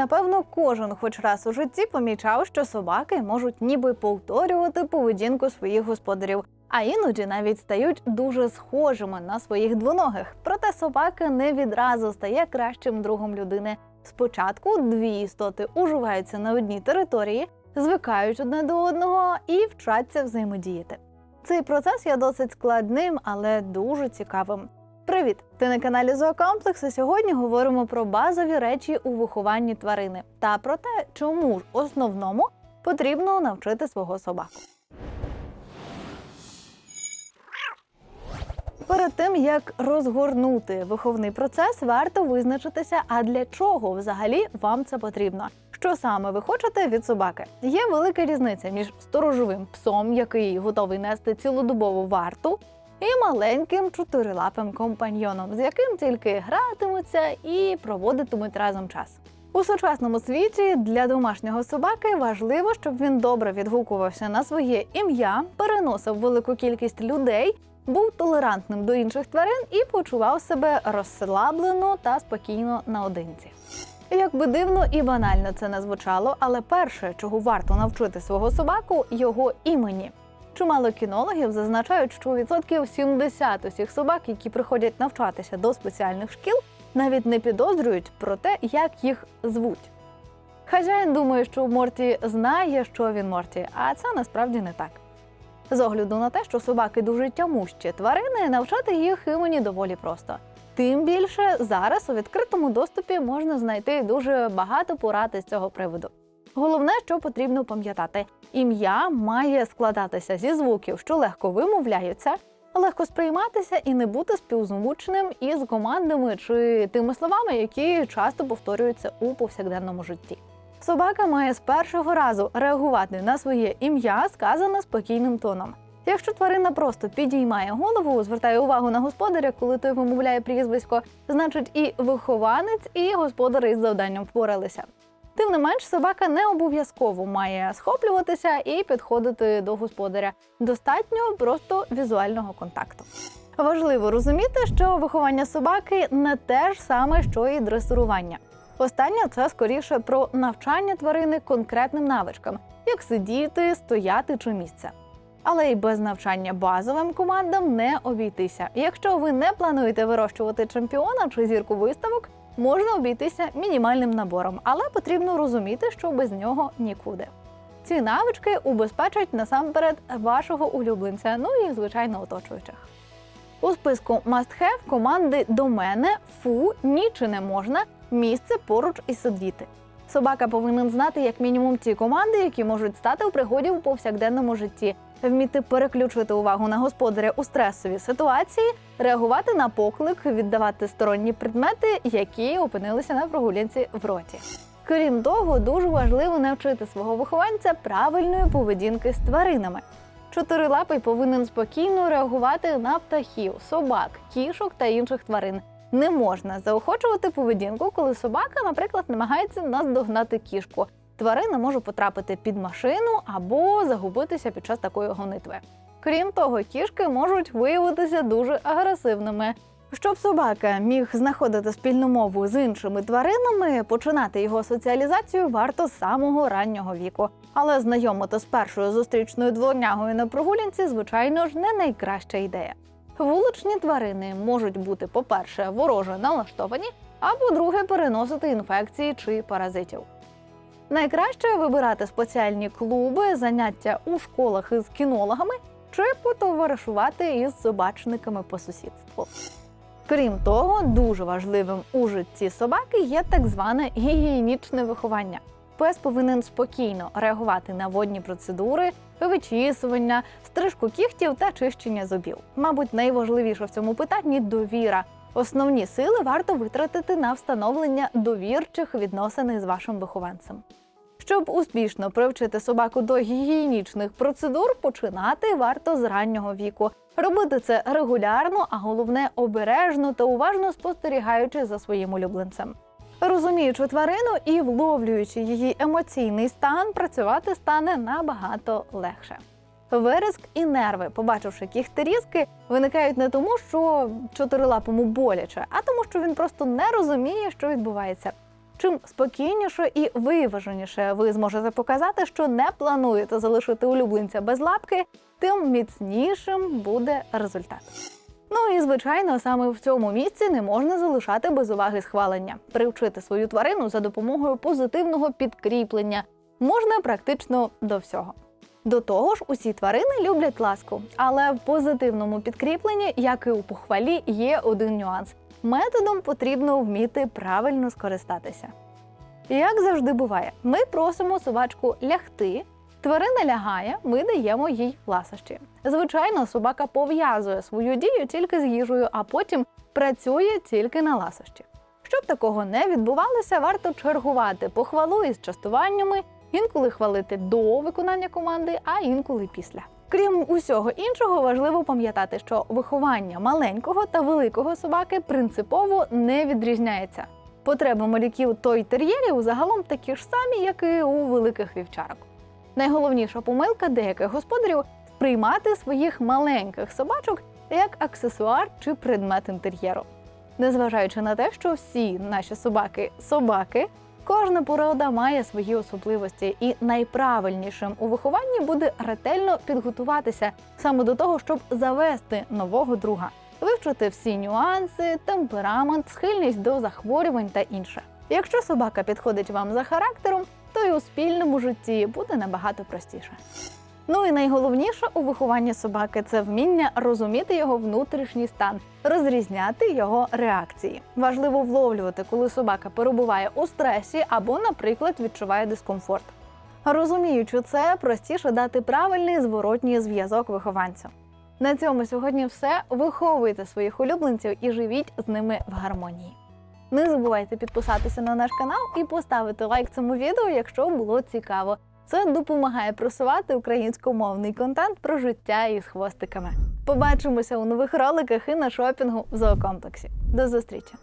Напевно, кожен хоч раз у житті помічав, що собаки можуть ніби повторювати поведінку своїх господарів, а іноді навіть стають дуже схожими на своїх двоногих. Проте собака не відразу стає кращим другом людини. Спочатку дві істоти уживаються на одній території, звикають одне до одного і вчаться взаємодіяти. Цей процес є досить складним, але дуже цікавим. Привіт! Ти на каналі Зоокомплекс. Сьогодні говоримо про базові речі у вихованні тварини та про те, чому ж основному потрібно навчити свого собаку. Перед тим як розгорнути виховний процес, варто визначитися, а для чого взагалі вам це потрібно. Що саме ви хочете від собаки? Є велика різниця між сторожовим псом, який готовий нести цілодобову варту, і маленьким чотирилапим компаньйоном, з яким тільки гратимуться і проводитимуть разом час. У сучасному світі для домашнього собаки важливо, щоб він добре відгукувався на своє ім'я, переносив велику кількість людей, був толерантним до інших тварин і почував себе розслаблено та спокійно наодинці. Як би дивно і банально це не звучало, але перше, чого варто навчити свого собаку, його імені. Чимало кінологів зазначають, що відсотків 70 усіх собак, які приходять навчатися до спеціальних шкіл, навіть не підозрюють про те, як їх звуть. Хазяїн думає, що Морті знає, що він Морті, а це насправді не так. З огляду на те, що собаки дуже тямущі тварини, навчати їх імені доволі просто. Тим більше зараз у відкритому доступі можна знайти дуже багато порад із цього приводу. Головне, що потрібно пам'ятати, ім'я має складатися зі звуків, що легко вимовляються, легко сприйматися і не бути співзвучним із командами чи тими словами, які часто повторюються у повсякденному житті. Собака має з першого разу реагувати на своє ім'я, сказане спокійним тоном. Якщо тварина просто підіймає голову, звертає увагу на господаря, коли той вимовляє прізвисько, значить і вихованець, і господар із завданням впоралися. Тим не менш, собака не обов'язково має схоплюватися і підходити до господаря. Достатньо просто візуального контакту. Важливо розуміти, що виховання собаки не те ж саме, що і дресирування. Останнє це скоріше про навчання тварини конкретним навичкам, як сидіти, стояти чи місце. Але й без навчання базовим командам не обійтися. Якщо ви не плануєте вирощувати чемпіона чи зірку виставок, можна обійтися мінімальним набором, але потрібно розуміти, що без нього нікуди. Ці навички убезпечать насамперед вашого улюбленця, ну і звичайно оточуючих. У списку must have команди до мене, фу, ні не можна, місце поруч і сидіти. Собака повинен знати як мінімум ті команди, які можуть стати у пригоді у повсякденному житті, вміти переключити увагу на господаря у стресові ситуації, реагувати на поклик, віддавати сторонні предмети, які опинилися на прогулянці в роті. Крім того, дуже важливо навчити свого вихованця правильної поведінки з тваринами. Чотирилапий повинен спокійно реагувати на птахів, собак, кішок та інших тварин. Не можна заохочувати поведінку, коли собака, наприклад, намагається наздогнати кішку. Тварина може потрапити під машину або загубитися під час такої гонитви. Крім того, кішки можуть виявитися дуже агресивними. Щоб собака міг знаходити спільну мову з іншими тваринами, починати його соціалізацію варто з самого раннього віку. Але знайомити з першою зустрічною дворнягою на прогулянці, звичайно ж, не найкраща ідея. Вуличні тварини можуть бути, по-перше, вороже налаштовані, а по-друге, переносити інфекції чи паразитів. Найкраще вибирати спеціальні клуби, заняття у школах із кінологами чи потоваришувати із собачниками по сусідству. Крім того, дуже важливим у житті собаки є так зване гігієнічне виховання. Пес повинен спокійно реагувати на водні процедури, вичісування, стрижку кігтів та чищення зубів. Мабуть, найважливіше в цьому питанні довіра. Основні сили варто витратити на встановлення довірчих відносин із вашим вихованцем. Щоб успішно привчити собаку до гігієнічних процедур, починати варто з раннього віку. Робити це регулярно, а головне обережно та уважно спостерігаючи за своїм улюбленцем. Розуміючи тварину і вловлюючи її емоційний стан, працювати стане набагато легше. Вереск і нерви, побачивши кіхтирізки, виникають не тому, що чотирилапому боляче, а тому, що він просто не розуміє, що відбувається. Чим спокійніше і виваженіше ви зможете показати, що не плануєте залишити улюбленця без лапки, тим міцнішим буде результат. Ну і звичайно, саме в цьому місці не можна залишати без уваги схвалення. Привчити свою тварину за допомогою позитивного підкріплення можна практично до всього. До того ж, усі тварини люблять ласку, але в позитивному підкріпленні, як і у похвалі, є один нюанс: методом потрібно вміти правильно скористатися. Як завжди буває, ми просимо собачку лягти. Тварина лягає, ми даємо їй ласощі. Звичайно, собака пов'язує свою дію тільки з їжею, а потім працює тільки на ласощі. Щоб такого не відбувалося, варто чергувати похвалу із частуваннями, інколи хвалити до виконання команди, а інколи після. Крім усього іншого, важливо пам'ятати, що виховання маленького та великого собаки принципово не відрізняється. Потреби малюків той тер'єрів загалом такі ж самі, як і у великих вівчарок. Найголовніша помилка деяких господарів сприймати своїх маленьких собачок як аксесуар чи предмет інтер'єру. Незважаючи на те, що всі наші собаки собаки, кожна порода має свої особливості, і найправильнішим у вихованні буде ретельно підготуватися саме до того, щоб завести нового друга, вивчити всі нюанси, темперамент, схильність до захворювань та інше. Якщо собака підходить вам за характером, то й у спільному житті буде набагато простіше. Ну і найголовніше у вихованні собаки це вміння розуміти його внутрішній стан, розрізняти його реакції. Важливо вловлювати, коли собака перебуває у стресі або, наприклад, відчуває дискомфорт. Розуміючи це, простіше дати правильний зворотній зв'язок вихованцю. На цьому сьогодні все. Виховуйте своїх улюбленців і живіть з ними в гармонії. Не забувайте підписатися на наш канал і поставити лайк цьому відео, якщо було цікаво. Це допомагає просувати українськомовний контент про життя із хвостиками. Побачимося у нових роликах і на шопінгу в зоокомплексі. До зустрічі!